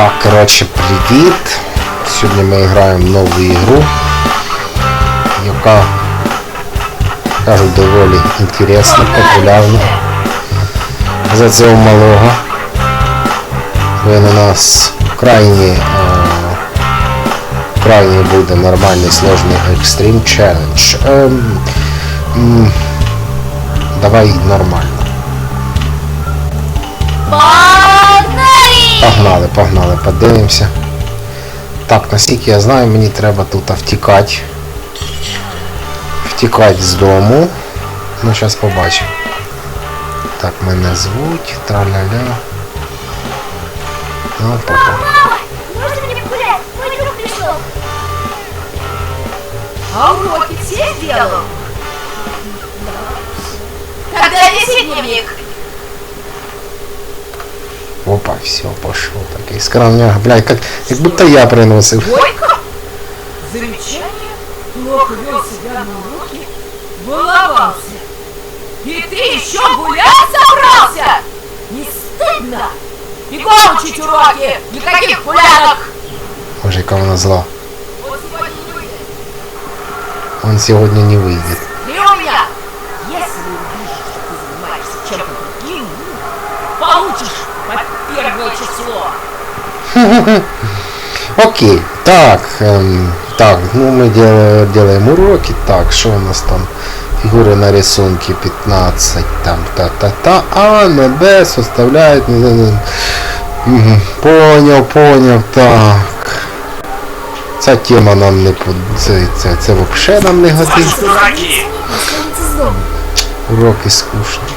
Так, коротше, привіт. Сьогодні ми граємо в нову ігру, яка, кажуть, доволі інтересна, популярна. За цього малого. Він у нас крайній, е, крайній буде нормальний сложний Extreme Challenge. Ем, м, давай нормально. Погнали! Погнали, подивимося. Так, наскільки я знаю, мені треба тут втікати. Втікати з дому. Ну, зараз побачимо. Так, мене звуть, траля-ля. Ну, папа. Мама, можно погулять? Мой друг пришел. А уроки все сделал? Тогда неси дневник. Все, пошел. Такий скромняк, блядь, как, як будто я приносив. Бойко? Замечание? Плохо вел себя на уроке? Баловался. И ты еще гулять собрался? Не стыдно? Бегом учить уроки! Никаких гулянок! Боже, яка вона зла. Вот сегодня не выйдет. Он. Ты у меня, если увидишь, что ты занимаешься чем-то другим, получишь по первое число. Окей, так, ем, так, ну ми дел- делаем уроки. Так, що у нас там? Фігури на рисунке 15, там, та-та-та, А, на Б н- Поняв, поняв, так. Ця тема нам не под... Це, це, це взагалі нам не годиться. Уроки скучні.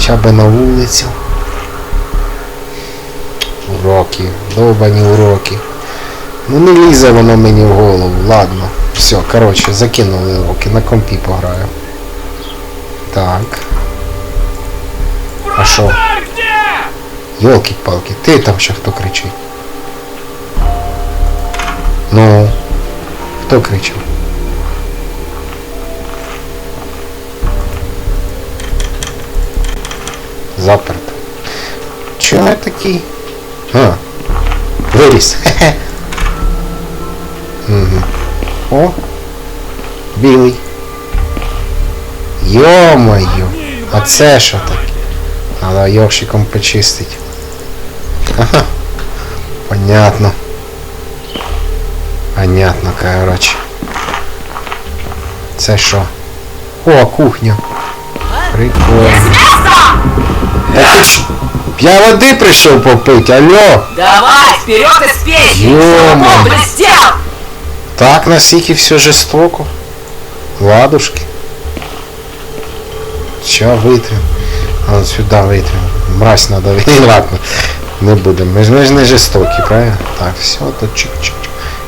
Ща би на вулицю. Уроки, довбані уроки. Ну не лізе воно мені в голову, ладно. Все, коротше, закинули уроки, на компі пограю. Так. А що? Йолки-палки, ти там ще хто кричить? Ну, хто кричав? Заперто. Чого я такий? А, виріс. Угу. О, білий. Йо-моє, а це що таке? Надо йоршиком почистить. Ага. Понятно. Понятно, короче. Це що? О, кухня. Прикольно. Та ти ж- Я води прийшов попити, алло! Давай, вперед и спей! Ё-моё. Чтобы он блестел! Так настільки все жорстоко. Ладушки. Що витрим? А от сюди витрим. Мразь надо витрим. Ладно. Не будемо. Ми ж, ми ж не жорстокі, правильно? Так, все, то чик-чик.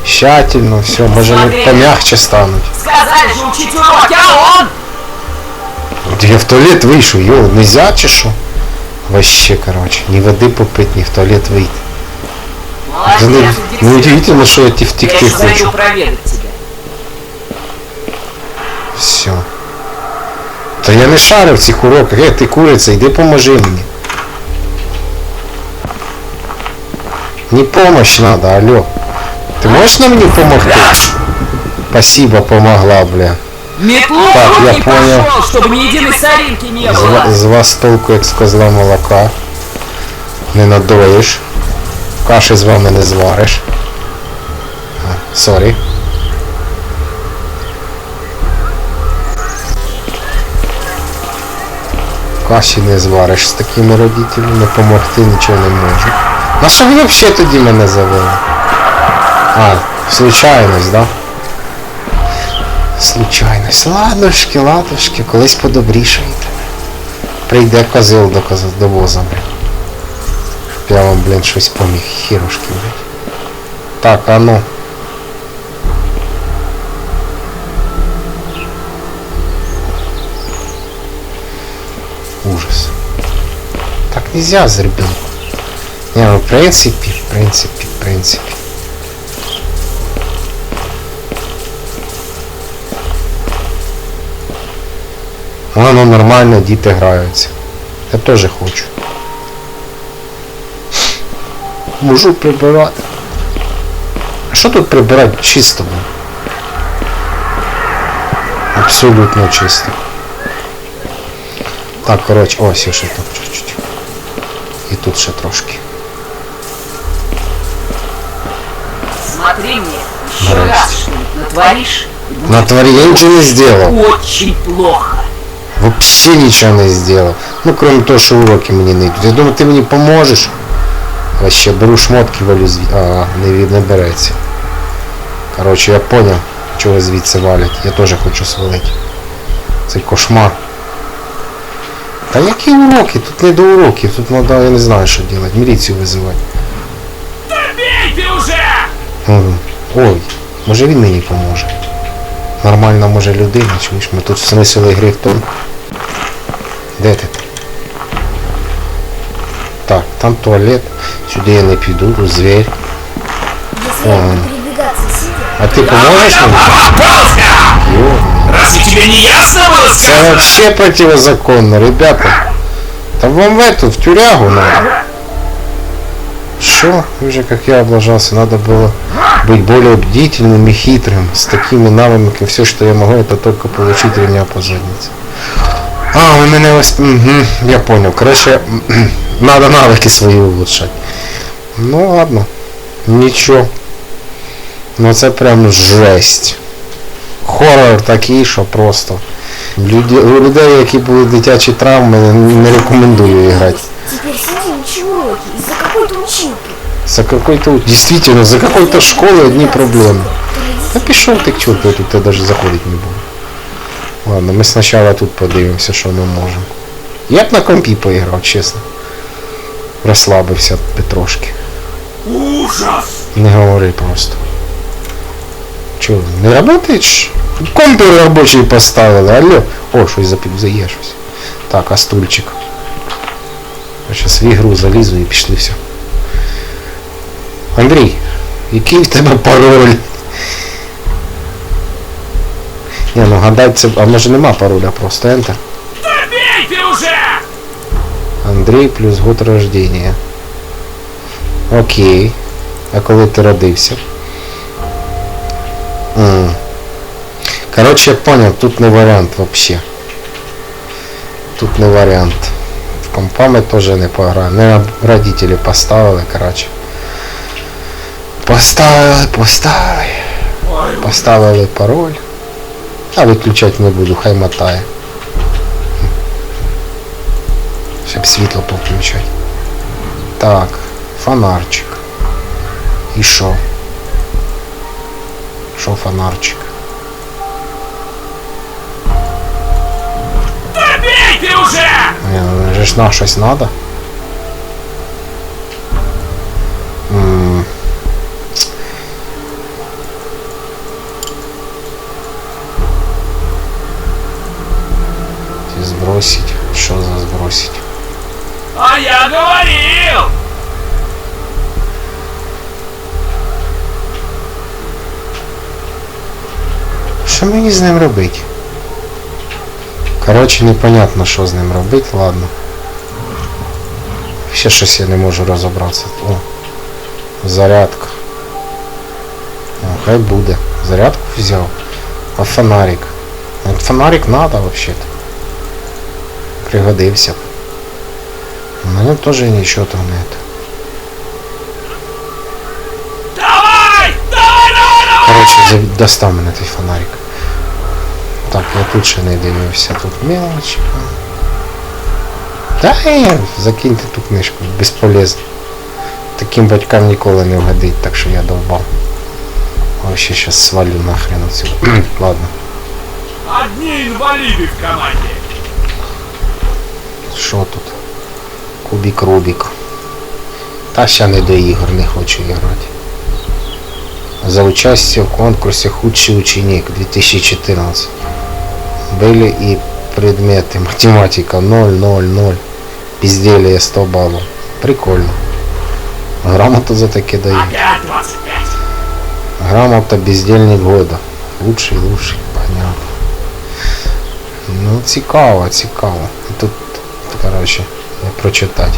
Тщательно, все, може вони Смотри. помягче стануть. Сказали же учить уроки, а он... Я в туалет вийшов, йо, нельзя чи що? Вообще, короче, ні води попити, ні в туалет не, Молодец, не удивительно, що я ті Я втекти хочу. проведать тебя. Все. Та я не шарю в цих уроках. Е, ти куриця, йди поможи мені. Не помощь надо, алло. Ти можеш на мені помогти? Спасибо, помогла, бля. Метлу Так, я понял. пошел, чтобы ни единой соринки не было. з вас толку, як з козла молока. Не надоїш. Каші з вами не звариш. А, Сорі. Каші не звариш з такими родителями, допомогти нічого не можу. На що ви взагалі тоді мене завели? А, случайність, да? Случайність. Ладушки, ладушки, колись подобрішаєте. Прийде козел до коза до воза, блін. Я вам, блін, щось поміг. Хірушки, блін. Так, а ну. Ужас. Так нельзя з. Не, ну в принципі, в принципі, в принципі. Воно нормально, діти граються. Я теж хочу. можу прибирати. А що тут прибирати чисто? було? Абсолютно чисто. Так, коротше, ось ще тут чуть-чуть. І тут ще трошки. Смотри мне, еще раз что-нибудь натворишь, и будет Натвори, я нічого не зробив. очень плохо. Вообще нічого не зробив. Ну, крім того, що уроки мені не йдуть. Я думаю, ти мені поможеш. Вообще, беру шмотки, валю звідси. А, не, від- не береться. Коротше, я понял, чого звідси валять. Я теж хочу свалити. Це кошмар. Та які уроки? Тут не до уроків, тут треба, я не знаю, що робити. Міліцію визивати. Бейте уже! Мгм. Ой, може він мені поможе. Нормальна може людина, чуєш, ми тут смисл ігри в тому. Де ти? Так, там туалет. Сюди я не піду, тут зверь. Если я буду передвигаться сидя, А ти поможеш мені? Йо, Разве тебе не ясно было Це сказано? вообще противозаконно, ребята. Та вам в эту, в тюрягу надо. Что? Вы же, как я облажался, надо было быть более бдительным и хитрым. С такими навыками все, что я могу, это только получить ремня по заднице. А, вы меня вос... Мгм, я понял. Короче, надо навыки свои улучшать. Ну ладно. Ничего. Ну це прям жесть. Хоррор такий, що просто. Люди, у людей, які були дитячі травми, не рекомендую грати. теперь сидим, учи уроки из-за какой-то училки. За какой-то, действительно, за какой-то школы одни проблемы. Та пішов ти к чорту, я тут я даже заходить не буду. Ладно, ми спочатку тут подивимося, що ми можемо. Я б на компі поіграв, чесно. Розслабився б трошки. Ужас! Не говори просто. Чого, не работаєш? ж? Комп'ютер робочий поставили, алло. О, щось запів, щось. Так, а стульчик. Зараз в ігру залізу і пішли все. Андрій, який в тебе пароль? Ні, ну гадай це. А може нема пароля, просто Enter. Уже! Андрій плюс год рождения. Окей. А коли ти родився? М. Короче, я понял, тут не варіант вообще. Тут не варіант. В компами теж не пограю. Не родителі поставили, короче. Поставили, поставили. Ой, Поставили пароль. А виключати не буду, хай мотає. Щоб світло повключати. Так, фонарчик. І що? Що фонарчик? да бейте уже! Ні, ну, же ж на щось надо. Ті Збросить. Що за збросить? А я говорил! Що мені з ним робити? Коротше, непонятно, що з ним робити, ладно. Ще щось я не можу розібратися. О, зарядка. О, хай буде. Зарядку взяв. А фонарик? От фонарик надо вообще-то. Пригодився б. У мене теж нічого там не. це. Давай! Давай, давай, за- достав мене той фонарик. Так, я тут ще не дивився, тут мелочі. Та е, закиньте ту книжку, безполезно. Таким батькам ніколи не вгодить, так що я довбав. Вообще сейчас свалю нахрен отсюда. Ладно, Одни инвалиды в команде. Що тут? Кубік Рубік. Та ще не до ігор, не хочу грати. За участие в конкурсе «Худший ученик» 2014. Были и предметы математика 0, 0, 0. Безделие 100 баллов. Прикольно. Грамоту за таки дают. Грамота бездельник года. Лучший, лучший, понятно. Ну, цікаво, цікаво. Короче, прочитать.